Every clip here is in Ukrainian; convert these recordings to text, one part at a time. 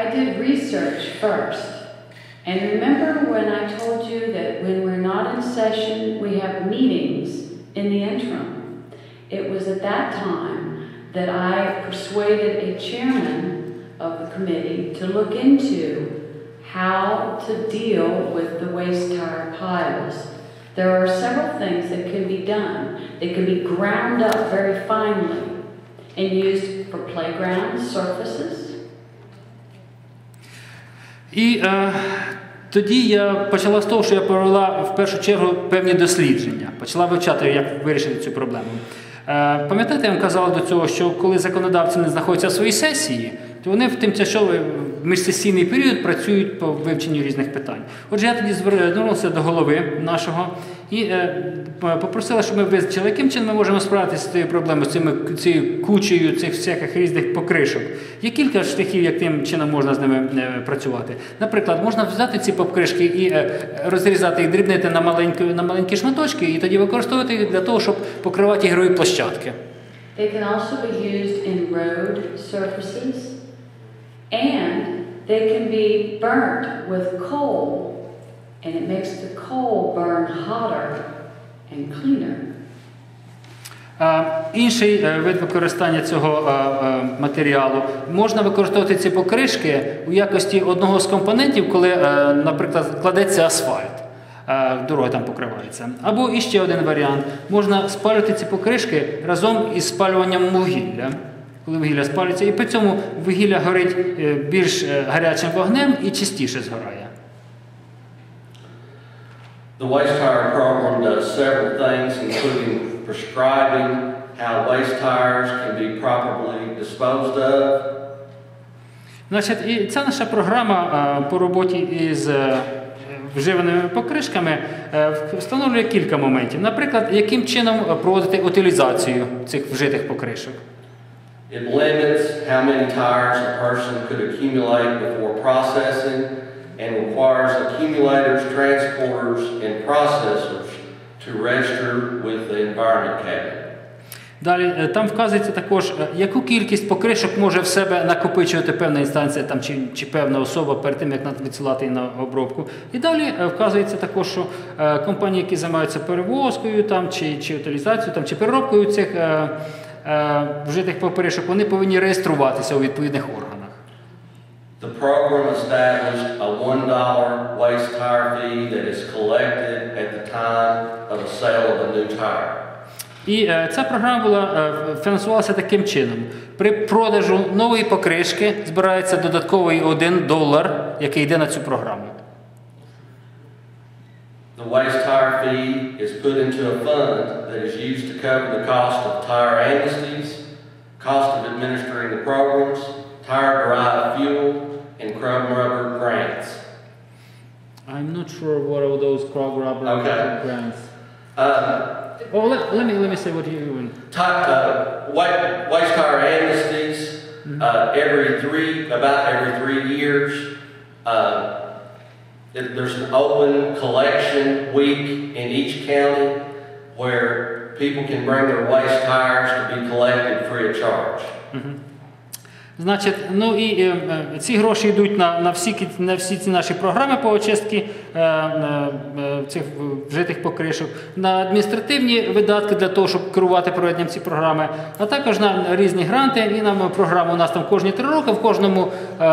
I did research first. And remember when I told you that when we're not in session, we have meetings in the interim? It was at that time that I persuaded a chairman of the committee to look into how to deal with the waste tire piles. There are several things that can be done. They can be ground up very finely and used for playground surfaces. І е, тоді я почала з того, що я провела в першу чергу певні дослідження, почала вивчати, як вирішити цю проблему. Е, пам'ятаєте, я вам казала до цього, що коли законодавці не знаходяться в своїй сесії, то вони в тимчасовий міжсесійний період працюють по вивченню різних питань. Отже, я тоді звернувся до голови нашого і е, попросила, щоб ми визначили, яким чином ми можемо справитися з цією проблемою, з цими цією кучею цих всяких різних покришок. Є кілька шляхів, яким чином можна з ними е, працювати. Наприклад, можна взяти ці покришки і е, розрізати їх, дрібнити на маленькі, на маленькі шматочки, і тоді використовувати їх для того, щоб покривати ігрові площадки. They can also be used in road surfaces and they can be burnt with coal and it makes the coal burn hotter and cleaner. Інший е, вид використання цього е, е, матеріалу можна використовувати ці покришки у якості одного з компонентів, коли, наприклад, кладеться асфальт. Дорога там покривається. Або іще один варіант. Можна спалювати ці покришки разом із спалюванням вугілля. Коли вугілля спалюється, і при цьому вугілля горить е, більш е, гарячим вогнем і чистіше згорає. The waste tire program does several things, including prescribing how waste tires can be properly disposed of, Значить, і ця наша програма е, по роботі із вживаними покришками встановлює кілька моментів. Наприклад, яким чином проводити утилізацію цих вжитих покришок. It limits how many tires a person could accumulate before processing and requires accumulators, transporters, and processors to register with the Environment Cabinet. Далі е, там вказується також, е, яку кількість покришок може в себе накопичувати певна інстанція там, чи, чи певна особа перед тим, як відсилати її на обробку. І далі е, вказується також, що компанії, які займаються перевозкою там, чи, чи утилізацією, там, чи переробкою цих вжитих покришок, вони повинні реєструватися у відповідних органах. The program established a $1 waste tire fee that is collected at the time of the sale of a new tire. І е, ця програма була е, фінансувалася таким чином: при продажу нової покришки збирається додатковий 1 долар, який йде на цю програму. The waste tire fee is put into a fund that is used to cover the cost of tire amnesties, cost of administering the programs, tire-derived fuel, and chrome rubber grants. I'm not sure what are those crowd rubber Okay. grants. Uh, well, let, let me let me say what you ti- uh, wa- waste tire amnesties, uh, every three, about every three years. Uh, there's an open collection week in each county where people can bring their waste tires to be collected free of charge. Значить, ну і е, е, ці гроші йдуть на, на, всі, на всі ці наші програми по очистці е, е, е, цих вжитих покришок, на адміністративні видатки для того, щоб керувати проведенням цієї програми, а також на різні гранти. І нам програма у нас там кожні три роки в кожному, е,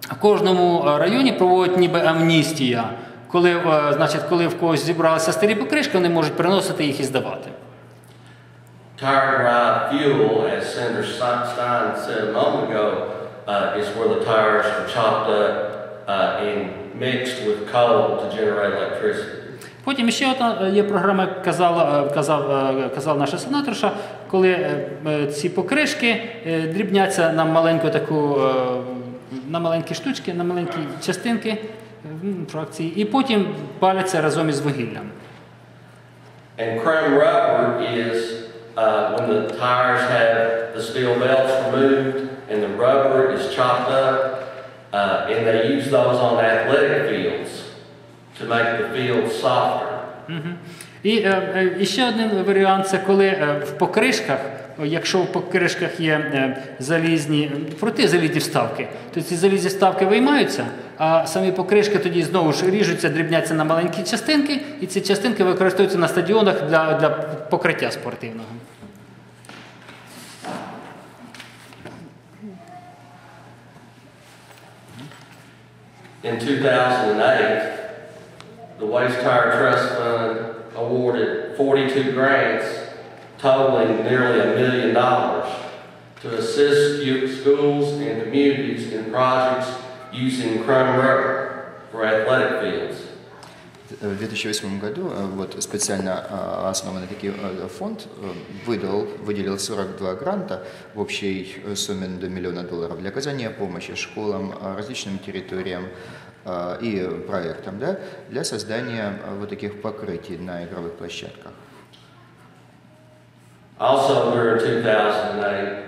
в кожному районі проводять ніби амністія. Коли, е, значить, коли в когось зібралися старі покришки, вони можуть приносити їх і здавати. Tire-derived fuel, as Senator Stein said a moment ago, uh, is where the tires are chopped up uh, and mixed with coal to generate electricity. Потім ще одна е, є програма, казала, е, казав, е, казав наша сенаторша, коли е, е, ці покришки е, дрібняться на маленьку таку, е, на маленькі штучки, на маленькі частинки е, м, фракції, і потім паляться разом із вугіллям. And chrome rubber is uh, when the tires have the steel belts removed and the rubber is chopped up, uh, and they use those on athletic fields to make the field softer. Мгм. І, е, е, і ще один варіант це коли е, в покришках якщо в покришках є залізні, проти залізні вставки, то ці залізні вставки виймаються, а самі покришки тоді знову ж ріжуться, дрібняться на маленькі частинки, і ці частинки використовуються на стадіонах для, для покриття спортивного. In 2008, the Waste Tire Trust Fund awarded 42 grants totaling nearly a million dollars to assist schools and communities in projects using crumb rubber for athletic fields. В 2008 году э, вот специально э, основанный такой э, фонд выдал, выделил 42 гранта в общей сумме до миллиона долларов для оказания помощи школам, различным территориям и проектам да, для создания э, вот таких покрытий на игровых площадках. Also during 2008,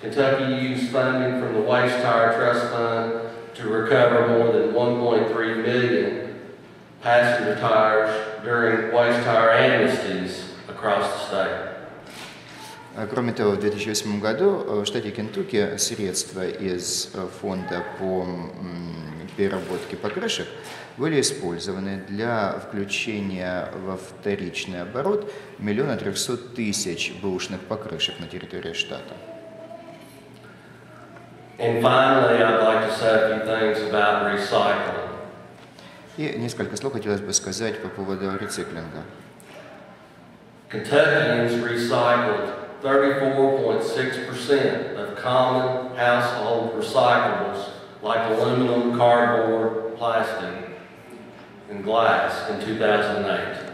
Kentucky used funding from the Waste Tire Trust Fund to recover more than 1.3 million passenger tires during waste tire amnesties across the state. А Кроме того, в 2008 году э, в штате Кентукки средства из э, фонда по переработке покрышек были использованы для включения во вторичный оборот миллиона трехсот тысяч бэушных покрышек на территории штата. And finally, I'd like to say a few things about recycling. И несколько слов хотелось бы сказать по поводу рециклинга. Kentuckians recycled 34.6% of common household recyclables like aluminum, cardboard, plastic, and glass in 2008.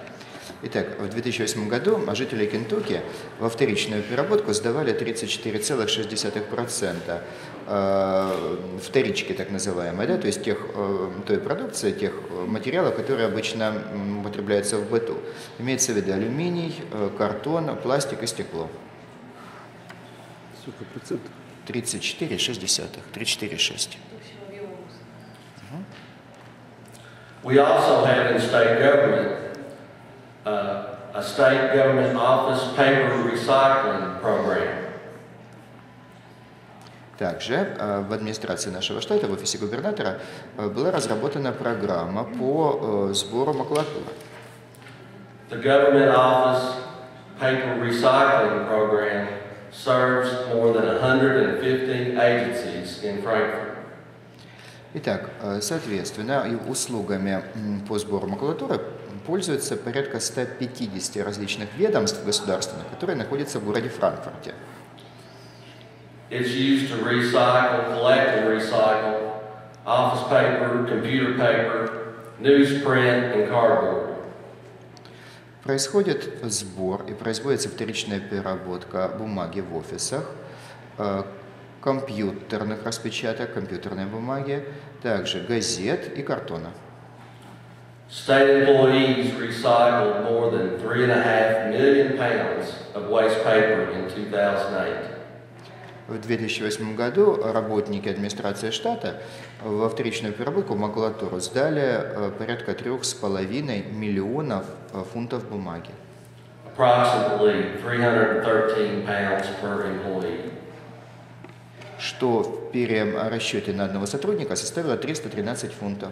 Итак, в 2008 году жители Кентукки во вторичную переработку сдавали 34,6% э, вторички так называемой, да, то есть тех, э, той продукции, тех э, материалов, которые обычно употребляются в быту. Имеется в виду алюминий, картон, пластик и стекло. Сколько процентов? 34,6. 34,6. We also have in state government uh, a state government office paper recycling program. Также э, в администрации нашего штата, в офисе губернатора, э, была разработана программа по э, сбору макулатуры. The government office paper recycling program serves more than 150 agencies in Frankfurt. Итак, э, соответственно, и услугами м, по сбору макулатуры пользуются порядка 150 различных ведомств государственных, которые находятся в городе Франкфурте. It's used to recycle, collect and recycle office paper, computer paper, newsprint, and cardboard. Происходит сбор и производится вторичная переработка бумаги в офисах, э, компьютерных распечаток, компьютерной бумаги, также газет и картона. State employees recycled more than three and a half million pounds of waste paper in 2008. В 2008 году работники администрации штата во вторичную переработку макулатуру сдали э, порядка 3,5 миллионов э, фунтов бумаги, approximately 313 pounds per employee. что в перерасчете на одного сотрудника составило 313 фунтов.